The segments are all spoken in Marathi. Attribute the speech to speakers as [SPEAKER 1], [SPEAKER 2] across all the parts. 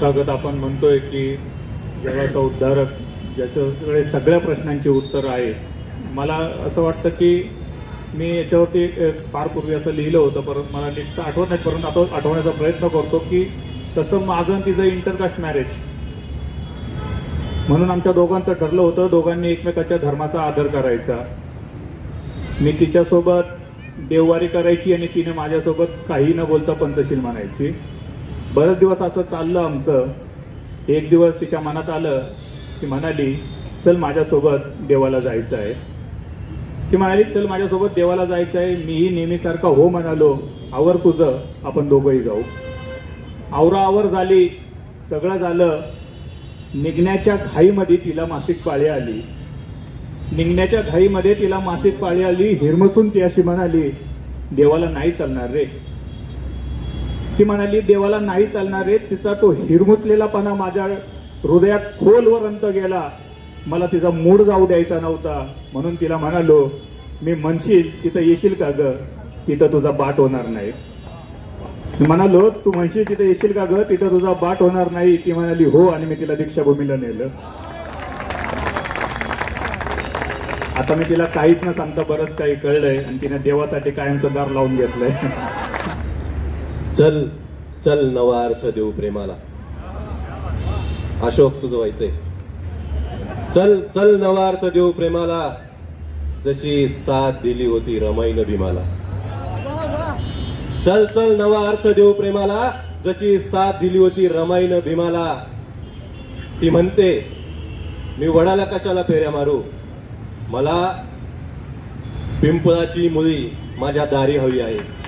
[SPEAKER 1] तथागत आपण म्हणतोय की जगाचा उद्धारक ज्याच्याकडे सगळ्या प्रश्नांची उत्तरं आहेत. मला असं वाटतं की मी याच्यावरती फार पूर्वी असं लिहिलं होतं परत मला नीटचं आठवत नाही परंतु आता आठवण्याचा प्रयत्न करतो की तसं माझं आणि तिचं इंटरकास्ट मॅरेज म्हणून आमच्या दोघांचं ठरलं होतं दोघांनी एकमेकाच्या धर्माचा आदर करायचा. मी तिच्यासोबत देववारी करायची आणि तिने माझ्यासोबत काही न बोलता पंचशील म्हणायची बरेच दिवस असं चाललं आमचं. एक दिवस तिच्या मनात आलं ती म्हणाली चल माझ्यासोबत देवाला जायचं आहे. ती म्हणाली चल माझ्यासोबत देवाला जायचं आहे. मीही नेहमीसारखा हो म्हणालो. आवर तुझं आपण दोघंही जाऊ. आवरा आवर झाली. सगळं झालं. निघण्याच्या घाईमध्ये तिला मासिक पाळी आली. निघण्याच्या घाईमध्ये तिला मासिक पाळी आली. हिरमसून ती अशी म्हणाली देवाला नाही चालणार रे. ती म्हणाली देवाला नाही चालणार आहे तिचा तो हिरमुसलेलापणा माझ्या हृदयात खोलवर अंत गेला. मला तिचा मूड जाऊ द्यायचा नव्हता. म्हणून तिला म्हणालो मी म्हणशील तिथं येशील का ग? तिथं तुझा बाट होणार नाही. मी म्हणालो तू म्हणशील तिथं येशील का ग? तिथं तुझा बाट होणार नाही. ती म्हणाली हो आणि मी तिला दीक्षाभूमीला नेलं. आता मी तिला काहीच न सांगता बरंच काही कळलंय आणि तिने देवासाठी कायमचं दार लावून घेतलंय.
[SPEAKER 2] चल चल नवा अर्थ देऊ प्रेमाला. अशोक तुझं व्हायचंय. चल चल नवा अर्थ देऊ प्रेमाला. जशी साथ दिली होती रमाईन भीमाला. चल चल नवा अर्थ देऊ प्रेमाला. जशी साथ दिली होती रमाईन भीमाला. ती म्हणते मी वडाला कशाला फेऱ्या मारू? मला पिंपळाची मुळी माझ्या दारी हवी आहे.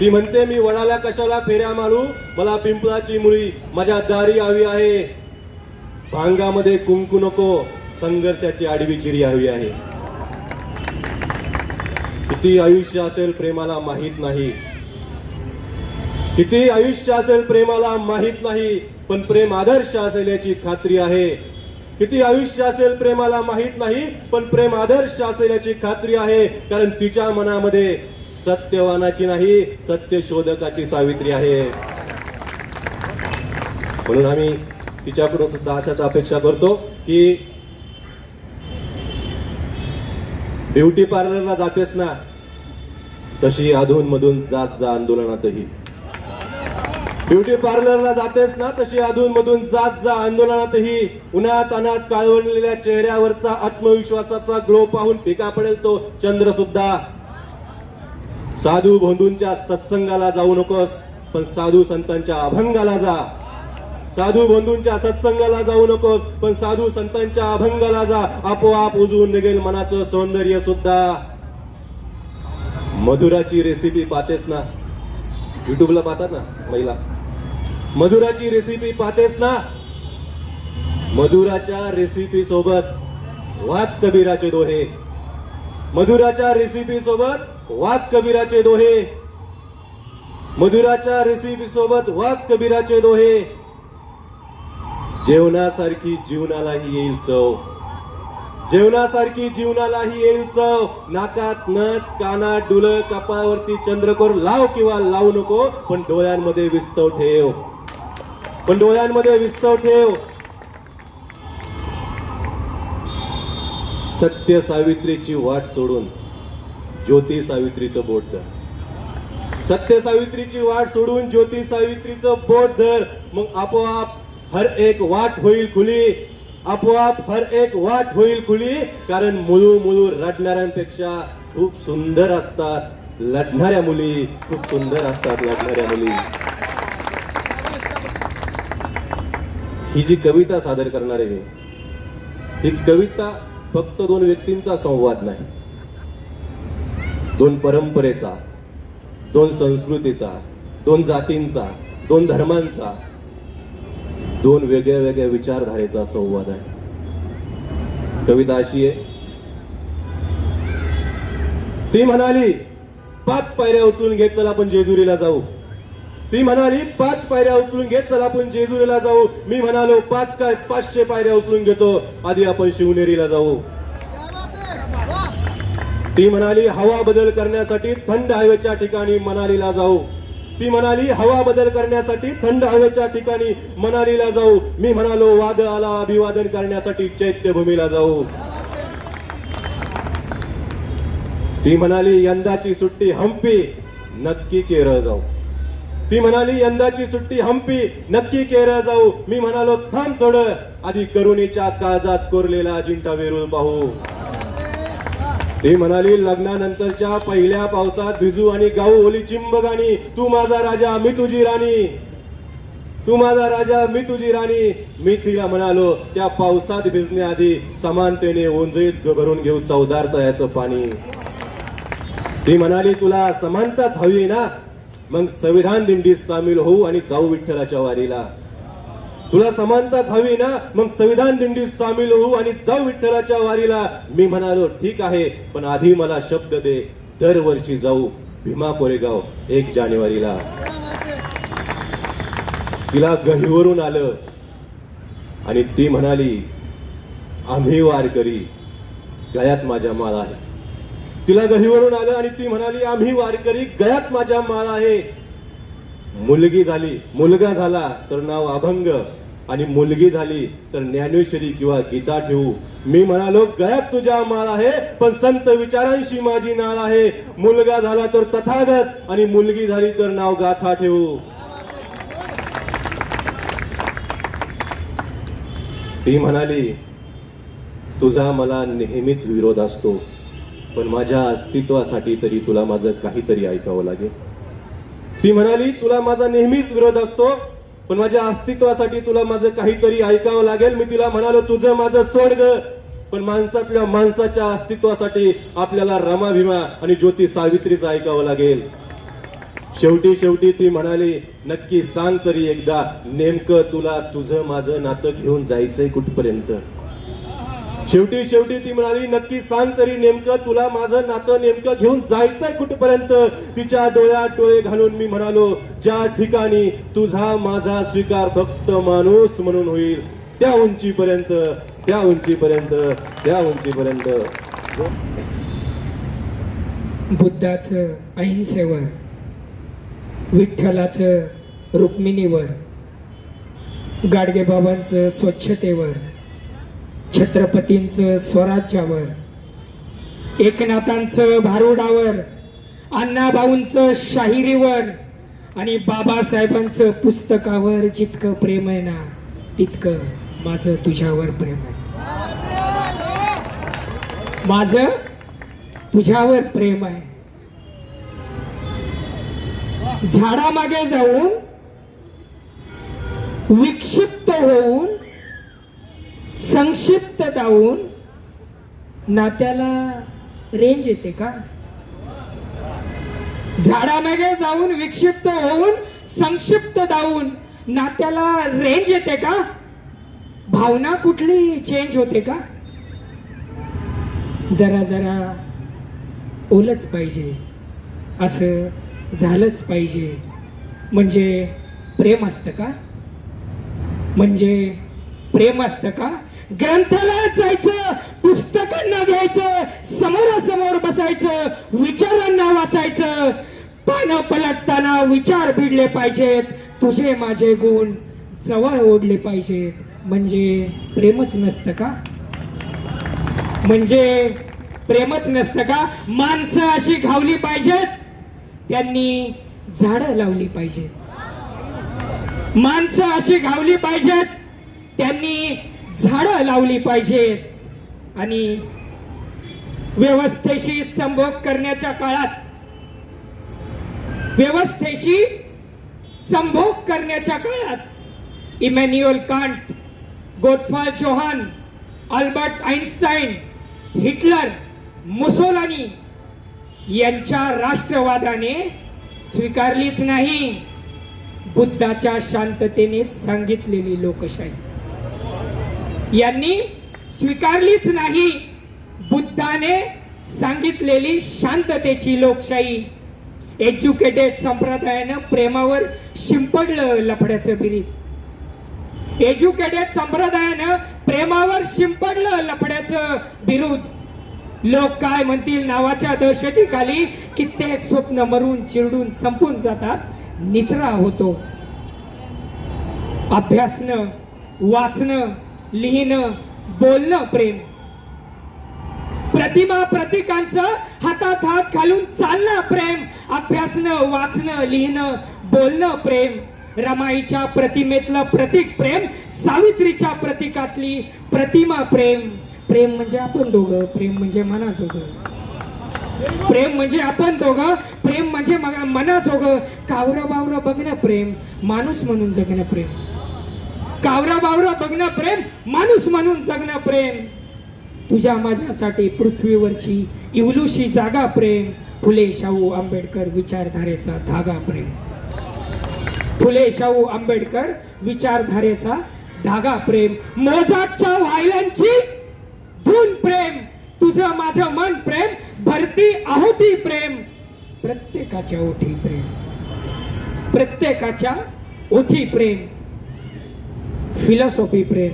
[SPEAKER 2] ती म्हणते मी वडाला कशाला फेऱ्या मारू? मला पिंपळाची मुळी माझ्या दारी हवी आहे. भांगामध्ये कुंकू नको संघर्षाची आडवी चिरी हवी आहे. किती आयुष्य असेल प्रेमाला माहीत नाही. किती आयुष्य असेल प्रेमाला माहीत नाही पण प्रेम आदर्श असेल याची खात्री आहे. किती आयुष्य असेल प्रेमाला माहीत नाही पण प्रेम आदर्श असेल याची खात्री आहे कारण तिच्या मनामध्ये सत्यवानाची नाही सत्य शोधकाची सावित्री आहे. म्हणून आम्ही तिच्याकडून सुद्धा अशाच अपेक्षा करतो की ब्युटी पार्लरला जातेस ना तशी अधून मधून जात जा आंदोलनातही. ब्युटी पार्लरला जातेस ना तशी अधून मधून जात जा आंदोलनातही उन्हात अनात काळवणलेल्या चेहऱ्यावरचा आत्मविश्वासाचा ग्लो पाहून पिका पडेल तो चंद्र सुद्धा. साधू बंधूंच्या सत्संगाला जाऊ नकोस पण साधू संतांच्या अभंगाला जा. साधू बंधूंच्या सत्संगाला जाऊ नकोस पण साधू संतांच्या अभंगाला जा. आपोआप उजवून निघेल मनाचं सौंदर्य सुद्धा. मधुराची रेसिपी पाहतेस ना? युट्यूबला पाहतात ना महिला? मधुराची रेसिपी पाहतेस ना? मधुराच्या रेसिपी सोबत वाच कबीराचे दोहे. मधुराच्या रेसिपी सोबत वाच कबीराचे दोहे. मधुराच्या रेसिपी सोबत वाच कबीराचे दोहे. जेवणासारखी जीवनालाही येईल चव. जेवणासारखी जीवनालाही येईल चव. नाकात नथ कानात डुल कपावरती चंद्रकोर लाव किंवा लावू नको पण डोळ्यांमध्ये विस्तव ठेव. पण डोळ्यांमध्ये विस्तव ठेव. सत्य सावित्रीची वाट सोडून ज्योती सावित्रीचं बोट धर. सत्य सावित्रीची वाट सोडून ज्योती सावित्रीचं बोट धर. मग आपोआप हर एक वाट होईल खुली. आपोआप हर एक वाट होईल खुली. कारण मुळू मुळू रडणाऱ्यांपेक्षा खूप सुंदर असतात लढणाऱ्या मुली. खूप सुंदर असतात लढणाऱ्या मुली. ही जी कविता सादर करणार आहे ही कविता फक्त दोन व्यक्तींचा संवाद नाही. दोन परंपरेचा दोन संस्कृतीचा दोन जातींचा दोन धर्मांचा दोन वेगळ्या वेगळ्या विचारधारेचा संवाद आहे. कविता अशी आहे. ती म्हणाली पाच पायऱ्या उचलून घेत चला आपण जेजुरीला जाऊ. ती म्हणाली पाच पायऱ्या उचलून घेत चला आपण जेजुरीला जाऊ. मी म्हणालो पाच काय पाचशे पायऱ्या उचलून घेतो. आधी आपण शिवनेरीला जाऊ. ती म्हणाली हवा बदल करण्यासाठी थंड हवेच्या ठिकाणी मनालीला जाऊ. ती म्हणाली हवा बदल करण्यासाठी थंड हवेच्या ठिकाणी मनालीला जाऊ. मी म्हणालो वादळाला अभिवादन करण्यासाठी चैत्यभूमीला जाऊ. ती म्हणाली यंदाची सुट्टी हम्पी नक्की केरळ जाऊ. ती म्हणाली यंदाची सुट्टी हम्पी नक्की केरळ जाऊ. मी म्हणालो थांब थोडं आधी करुणीच्या काळजात कोरलेला अजिंठा वेरूळ पाहू. ती म्हणाली लग्नानंतरच्या पहिल्या पावसात भिजू आणि गाऊ ओली चिंब गाणी तू माझा राजा मी तुझी राणी. तू माझा राजा मी तुझी राणी. मी तिला म्हणालो त्या पावसात भिजण्याआधी समानतेने ओंजळीत भरून घेऊ चौदार तळ्याचं पाणी. ती म्हणाली तुला समानताच हवी ना? मग संविधान दिंडीत सामील होऊ आणि जाऊ विठ्ठलाच्या वारीला. तुला समानताच हवी ना? मग संविधान दिंडीत सामील होऊ आणि जाऊ विठ्ठलाच्या वारीला. मी म्हणालो ठीक आहे पण आधी मला शब्द दे. दरवर्षी जाऊ. भीमा कोरेगाव एक जानेवारीला. तिला गहीवरून आलं. आणि ती म्हणाली आम्ही वारकरी. गळ्यात माझ्या माळ आहे. तिला गहीवरून आलं आणि ती म्हणाली आम्ही वारकरी गळ्यात माझ्या माळ आहे. मुलगी झाली. मुलगा झाला तर नाव अभंग. आणि मुलगी झाली तर ज्ञानेश्वरी किंवा गीता ठेवू. मी म्हणालो गळ्यात तुझ्या माळ आहे पण संत विचारांशी माझी नाळ आहे. मुलगा झाला तर तथागत आणि मुलगी झाली तर नाव गाथा ठेवू. ती म्हणाली तुझा मला नेहमीच विरोध असतो पण माझ्या अस्तित्वासाठी तरी तुला माझं काहीतरी ऐकावं लागेल. ती म्हणाली तुला माझा नेहमीच विरोध असतो पण माझ्या अस्तित्वासाठी तुला माझं काहीतरी ऐकावं लागेल. मी तिला म्हणालो तुझं माझं सोड ग. पण माणसातल्या माणसाच्या अस्तित्वासाठी आपल्याला रमाभिमा आणि ज्योती सावित्रीचं ऐकावं लागेल. शेवटी शेवटी ती म्हणाली नक्की सांग तरी एकदा नेमकं तुला तुझं माझं नातं घेऊन जायचंय कुठपर्यंत? शेवटी शेवटी ती म्हणाली नक्की सांग तरी नेमकं तुला माझं नातं नेमकं घेऊन जायचंय कुठपर्यंत? तिच्या डोळ्यात डोळे घालून मी म्हणालो ज्या ठिकाणी तुझा माझा स्वीकार फक्त माणूस म्हणून होईल त्या उंचीपर्यंत त्या उंचीपर्यंत त्या उंचीपर्यंत.
[SPEAKER 3] बुद्धाचं अहिंसेवर विठ्ठलाचं रुक्मिणीवर गाडगेबाबांचं स्वच्छतेवर छत्रपतींचं स्वराज्यावर एकनाथांचं भारुडावर अण्णाभाऊंचं शाहिरीवर आणि बाबासाहेबांचं पुस्तकावर जितकं प्रेम आहे ना तितकं माझं तुझ्यावर प्रेम आहे. माझं तुझ्यावर प्रेम आहे. झाडामागे जाऊन विक्षिप्त होऊन संक्षिप्त दावून नात्याला रेंज येते का? झाडामागे जाऊन विक्षिप्त होऊन संक्षिप्त दावून नात्याला रेंज येते का? भावना कुठली चेंज होते का? जरा जरा ओलच पाहिजे. असं झालंच पाहिजे. म्हणजे प्रेम असतं का? म्हणजे प्रेम असतं का? ग्रंथालयात जायचं पुस्तकांना घ्यायचं समोरासमोर बसायचं विचारांना वाचायचं. पानं पलटताना विचार भिडले पाहिजेत तुझे माझे गुण जवळ ओढले पाहिजेत. म्हणजे प्रेमच नसतं का? म्हणजे प्रेमच नसतं का? माणसं अशी घावली पाहिजेत त्यांनी झाडं लावली पाहिजेत. माणसं अशी घावली पाहिजेत त्यांनी झाडं लावली पाहिजेत आणि व्यवस्थेशी संभोग करण्याच्या काळात व्यवस्थेशी संभोग करण्याच्या काळात Immanuel Kant गोटफाल Chauhan Albert Einstein Hitler Mussolini यांच्या राष्ट्रवादाने स्वीकारलीच नाही. बुद्धाच्या शांततेने सांगितलेली लोकशाही. यांनी स्वीकारलीच नाही. बुद्धाने सांगितलेली शांततेची लोकशाही. एज्युकेटेड संप्रदायानं प्रेमावर शिंपडलं लफड्याचं बिरीत. एज्युकेटेड संप्रदायानं प्रेमावर शिंपडलं लफड्याचं बिरुद. लोक काय म्हणतील नावाच्या दहशतीखाली कित्येक स्वप्न मरून चिरडून संपून जातात निचरा होतो. अभ्यासनं वाचणं लिहिणं बोलणं प्रेम. प्रतिमा प्रतीकांचं हातात हात घालून चालणं प्रेम. अभ्यासणं वाचणं लिहिणं बोलणं प्रेम. रमाईच्या प्रतिमेतलं प्रतीक प्रेम सावित्रीच्या प्रतीकातली प्रतिमा प्रेम. प्रेम म्हणजे आपण दोघं प्रेम म्हणजे मनाजोगं. प्रेम म्हणजे आपण दोघं प्रेम म्हणजे मना मनाजोगं. कावरं बावरं बघणं प्रेम माणूस म्हणून जगणं प्रेम. कावरा बावरा बघणं प्रेम माणूस म्हणून जगणं प्रेम. तुझ्या माझ्यासाठी पृथ्वीवरची इवलुशी जागा प्रेम. फुले शाहू आंबेडकर विचारधारेचा धागा प्रेम. फुले शाहू आंबेडकर विचारधारेचा धागा प्रेम. मोजाच्या व्हायलांची धून प्रेम. तुझं माझं मन प्रेम भरती आहुती प्रेम. प्रत्येकाच्या ओठी प्रेम. प्रत्येकाच्या ओठी प्रेम. फिलॉसॉफी प्रेम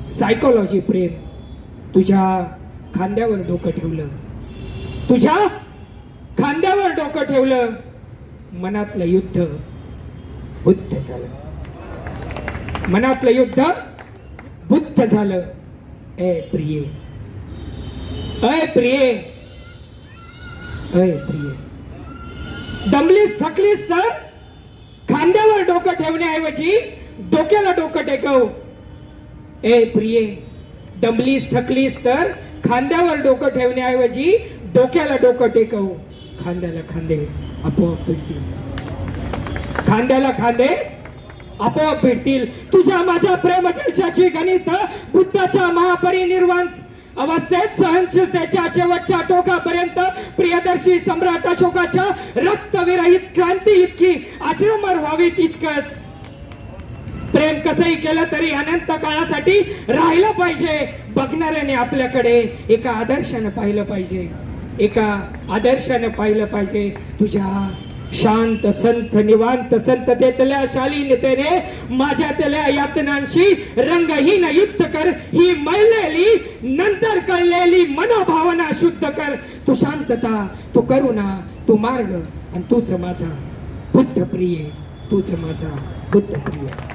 [SPEAKER 3] सायकोलॉजी प्रेम तुझ्या खांद्यावर डोकं ठेवलं. तुझ्या खांद्यावर डोकं ठेवलं. मनातलं युद्ध बुद्ध झालं. मनातलं युद्ध बुद्ध झालं. ए प्रिये अय प्रिये अय प्रिये. दमलीस थकलीस तर खांद्यावर डोकं ठेवण्याऐवजी डोक्याला डोकं टेकव. ए प्रिये दमलीस थकलीस तर खांद्यावर डोकं ठेवण्याऐवजी डोक्याला डोकं टेकव. खांद्याला खांदे आपोआप भेटतील खांद्याला खांदे आपोआप भेटतील तुझ्या माझ्या प्रेमजलशाची गणित बुद्धाच्या महापरिनिर्वाण अवस्थेत सहनशीलतेच्या शेवटच्या टोकापर्यंत प्रियदर्शी सम्राट अशोकाच्या रक्तविरहित क्रांती इतकी आश्रमर व्हावीत इतकंच. प्रेम कसंही केलं तरी अनंत काळासाठी राहिलं पाहिजे. बघणाऱ्याने आपल्याकडे एका आदर्शानं पाहिलं पाहिजे. एका आदर्शानं पाहिलं पाहिजे. तुझ्या शांत संत निवांत संततेतल्या शालीनतेने माझ्यातल्या यातनांशी रंगहीन युद्ध कर. ही मळलेली नंतर कळलेली मनोभावना शुद्ध कर. तू शांतता तू करुणा तू मार्ग आणि तूच माझा बुद्ध प्रिय तूच माझा बुद्ध प्रिय